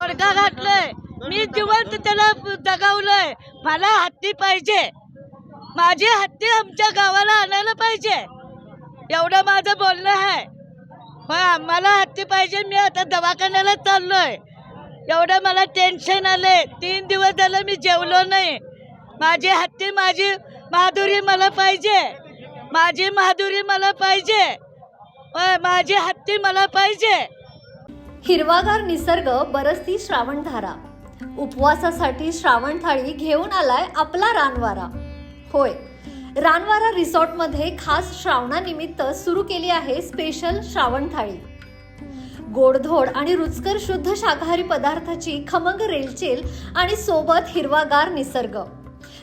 पडदा घातलंय. मी जिवंत त्याला जगावलंय मला हत्ती पाहिजे. माझी हत्ती आमच्या गावाला आणायला पाहिजे. एवढं माझं बोलणं आहे. मग मला हत्ती पाहिजे. मी आता दवाखान्याला चाललोय. एवढं मला टेन्शन आलंय. तीन दिवस झालं मी जेवलो नाही. माझी हत्ती माझी माधुरी मला पाहिजे. माझी माधुरी मला पाहिजे. माझी हत्ती मला पाहिजे. हिरवागार निसर्ग बरसती श्रावणधारा. उपवासासाठी श्रावण थाळी घेऊन आलाय आपला रानवारा. होय रानवारा रिसॉर्टमध्ये खास श्रावणानिमित्त सुरू केली आहे स्पेशल श्रावण थाळी. गोडधोड आणि रुचकर शुद्ध शाकाहारी पदार्थाची खमंग रेलचेल आणि सोबत हिरवागार निसर्ग.